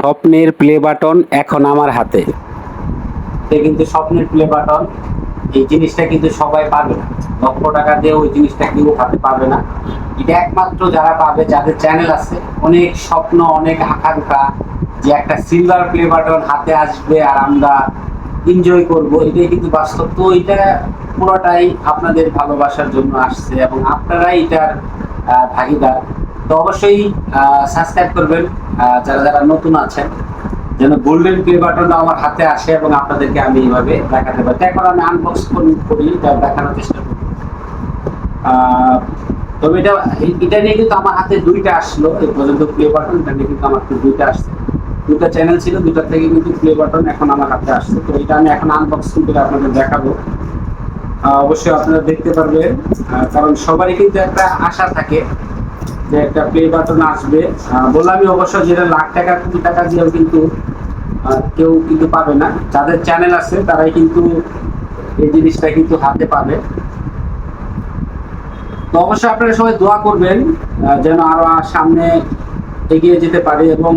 স্বপ্নের play button এখন আমার হাতে। কিন্তু স্বপ্নের প্লে বাটন এই জিনিসটা কিন্তু সবাই পাবে না। লক্ষ টাকা দিয়ে ওই জিনিসটা কেউ হাতে পাবে না। এটা একমাত্র যারা পাবে, যাদের চ্যানেল আছে, অনেক স্বপ্ন, অনেক আকাঙ্ক্ষা যে একটা সিলভার প্লে বাটন হাতে আসবে আর আমরা এনজয় করব, এটাই কিন্তু বাস্তব। তো এটা পুরোটাই আপনাদের ভালোবাসার জন্য আসছে এবং আপনারাই এটার ভাগিদার। তো অবশ্যই সাবস্ক্রাইব করবেন যারা যারা নতুন আছেন। যেন গোল্ডেন প্লে বাটনটা আমার হাতে আসে এবং আপনাদেরকে আমি এইভাবে দেখাতে পারি। এখন আমি আনবক্স করি দেখানোর চেষ্টা করি। তবে এটা এটা নিয়ে কিন্তু আমার হাতে দুইটা আসলো। এই পর্যন্ত প্লে বাটন এটা নিয়ে কিন্তু আমার দুইটা আসছে। দুটা চ্যানেল ছিল দুটা থেকে কিন্তু প্লে বাটন এখন আমার হাতে আসছে। তো এটা আমি এখন আনবক্সিং করে আপনাদের দেখাবো। অবশ্যই আপনারা দেখতে পারবেন। কারণ সবারই কিন্তু একটা আশা থাকে। যে একটা প্লে বাটন আসবে। বললামই অবশ্য যেটা লাখ টাকা, কোটি টাকা দিয়েও কিন্তু কেউ কিন্তু পাবে না। যাদের চ্যানেল আছে, তারাই কিন্তু এই জিনিসটা কিন্তু হাতে পাবে। তো অবশ্যই আপনারা সবাই দোয়া করবেন যেন আরও সামনে এগিয়ে যেতে পারি এবং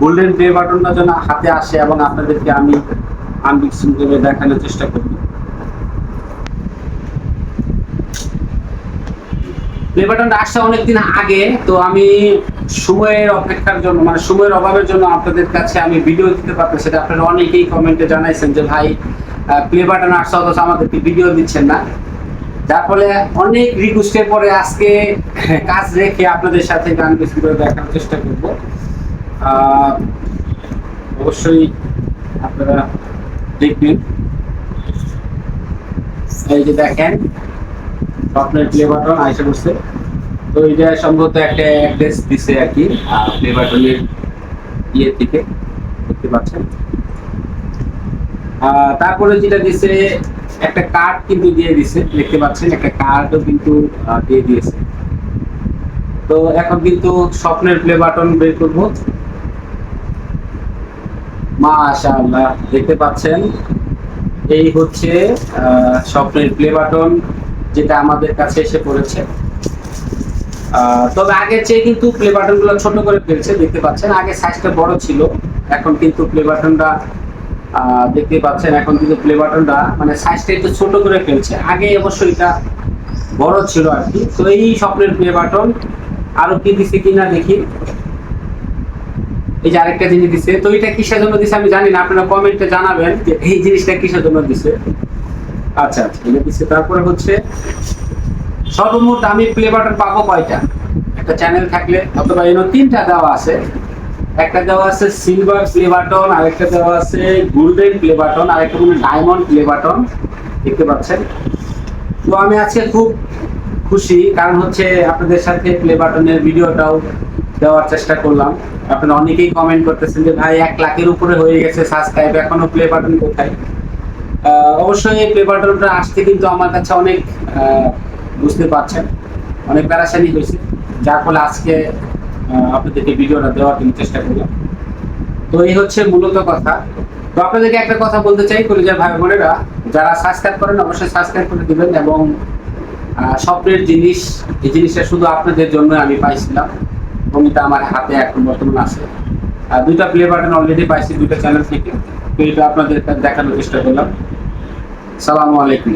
গোল্ডেন প্লে বাটনটা যেন হাতে আসে এবং আপনাদেরকে আমি আনবিক্সিং করে দেখানোর চেষ্টা করি প্লে বাটনটা আসছে অনেকদিন আগে, তো আমি সময়ের অপেক্ষার জন্য মানে সময়ের অভাবের জন্য আপনাদের কাছে আমি ভিডিও দিতে পারতাম সেটা আপনারা অনেকেই কমেন্টে জানাইছেন যে, ভাই প্লে বাটন আসছে, অথচ আমাদেরকে ভিডিও দিচ্ছেন না। যার ফলে অনেক রিকোয়েস্টের পরে আজকে কাজ রেখে আপনাদের সাথে গান বেশি করে দেখার চেষ্টা করব। অবশ্যই আপনারা দেখবেন। এই যে দেখেন প্লে বাটন আইসে বসছে তো এটা সম্ভবত একটা অ্যাড্রেস দিছে আর কি থেকে দেখতে পাচ্ছেন। তারপরে যেটা দিছে, একটা কার্ড কিন্তু দিয়ে দিছে, দেখতে পাচ্ছেন, একটা কার্ডও কিন্তু দিয়ে দিয়েছে। তো এখন কিন্তু স্বপ্নের প্লে বাটন বের করব। মাশাআল্লাহ, দেখতে পাচ্ছেন, এই হচ্ছে স্বপ্নের প্লে বাটন যেটা আমাদের কাছে এসে পড়েছে। তবে আগের চেয়ে কিন্তু প্লে বাটনগুলো ছোট করে ফেলছে, দেখতে পাচ্ছেন। আগে সাইজটা বড় ছিল, এখন কিন্তু প্লে বাটনটা দেখতে পাচ্ছেন, এখন কিন্তু প্লে বাটনটা মানে সাইজটা একটু ছোট করে ফেলছে। আগে অবশ্যই এটা বড় ছিল আর কি। তো এই স্বপ্নের প্লে বাটন আরও কি দিছে কিনা দেখি। এই যে আরেকটা জিনিস দিছে। তো এটা কিসের জন্য দিছে আমি জানি না, আপনারা কমেন্টে জানাবেন যে এই জিনিসটা কিসের জন্য দিছে। আচ্ছা আচ্ছা দিছে তারপরে হচ্ছে, সর্বমোট আমি প্লে বাটন পাবো কয়টা? একটা চ্যানেল থাকলে, অথবা এর তিনটা দেওয়া আছে। একটা দেওয়া আছে সিলভার প্লে বাটন আরেকটা দেওয়া আছে গোল্ডেন প্লে বাটন আরেকটা মানে ডায়মন্ড প্লে বাটন দেখতে পাচ্ছেন? তো আমি আজকে খুব খুশি, কারণ হচ্ছে আপনাদের সাথে প্লে বাটনের ভিডিওটাও দেওয়ার চেষ্টা করলাম। আপনারা অনেকেই কমেন্ট করতেছেন যে, ভাই, এক লাখের উপরে হয়ে গেছে সাবস্ক্রাইব এখনও প্লে বাটন কোথায়? অবশ্যই এই প্লে বাটনটা আসতে কিন্তু আমার কাছে অনেক বুঝতে পারছেন, অনেক প্যারাসানি হয়েছে। যার ফলে আজকে আপনাদেরকে ভিডিওটা দেওয়ার জন্য চেষ্টা করলাম। তো এই হচ্ছে মূলত কথা। তো আপনাদেরকে একটা কথা বলতে চাই, কলিজার ভাই বোনেরা, যারা সাবস্ক্রাইব করেন, অবশ্যই সাবস্ক্রাইব করে দিবেন এবং স্বপ্নের জিনিস, এই জিনিসটা শুধু আপনাদের জন্য আমি পাইছিলাম এবং এটা আমার হাতে এখন বর্তমান আছে। আর দুইটা প্লে বাটন অলরেডি পাইছি, দুইটা চ্যানেল থেকে। তো এটা আপনাদের দেখানোর চেষ্টা করলাম। সালামু আলাইকুম।